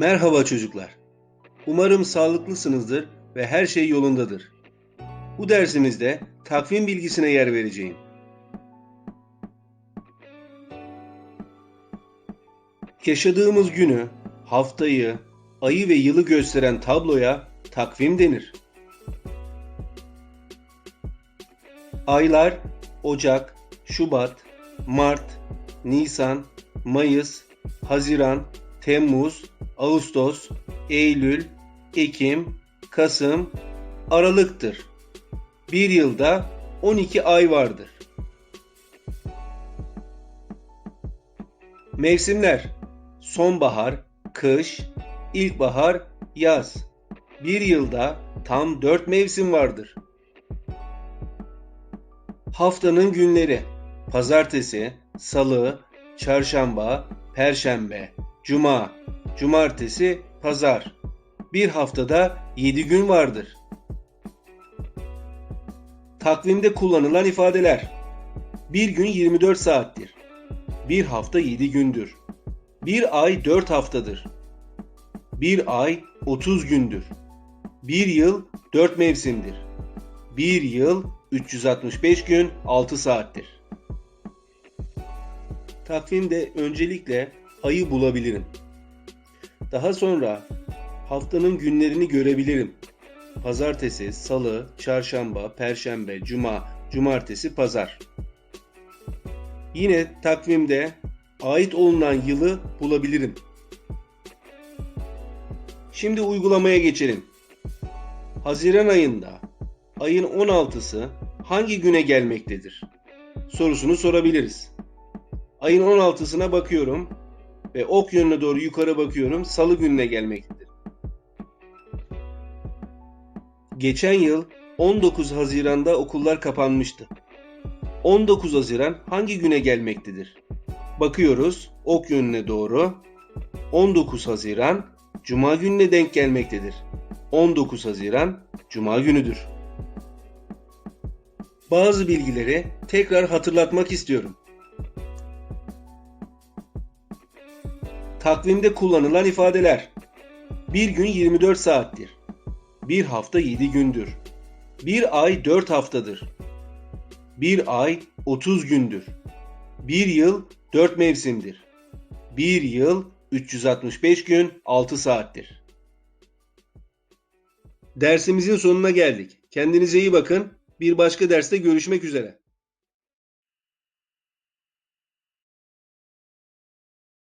Merhaba çocuklar. Umarım sağlıklısınızdır ve her şey yolundadır. Bu dersimizde takvim bilgisine yer vereceğim. Yaşadığımız günü, haftayı, ayı ve yılı gösteren tabloya takvim denir. Aylar Ocak, Şubat, Mart, Nisan, Mayıs, Haziran, Temmuz, Ağustos, Eylül, Ekim, Kasım, Aralık'tır. Bir yılda 12 ay vardır. Mevsimler sonbahar, kış, ilkbahar, yaz. Bir yılda tam 4 mevsim vardır. Haftanın günleri pazartesi, salı, çarşamba, perşembe, cuma, cumartesi, pazar. Bir haftada 7 gün vardır. Takvimde kullanılan ifadeler. Bir gün 24 saattir. Bir hafta 7 gündür. Bir ay 4 haftadır. Bir ay 30 gündür. Bir yıl 4 mevsimdir. Bir yıl 365 gün 6 saattir. Takvimde öncelikle ayı bulabilirim. Daha sonra haftanın günlerini görebilirim. Pazartesi, salı, çarşamba, perşembe, cuma, cumartesi, pazar. Yine takvimde ait olunan yılı bulabilirim. Şimdi uygulamaya geçelim. Haziran ayında ayın 16'sı hangi güne gelmektedir? Sorusunu sorabiliriz. Ayın 16'sına bakıyorum ve ok yönüne doğru yukarı bakıyorum. Salı gününe gelmektedir. Geçen yıl 19 Haziran'da okullar kapanmıştı. 19 Haziran hangi güne gelmektedir? Bakıyoruz ok yönüne doğru. 19 Haziran Cuma gününe denk gelmektedir. 19 Haziran Cuma günüdür. Bazı bilgileri tekrar hatırlatmak istiyorum. Takvimde kullanılan ifadeler. Bir gün 24 saattir. Bir hafta 7 gündür. Bir ay 4 haftadır. Bir ay 30 gündür. Bir yıl 4 mevsimdir. Bir yıl 365 gün 6 saattir. Dersimizin sonuna geldik. Kendinize iyi bakın. Bir başka derste görüşmek üzere.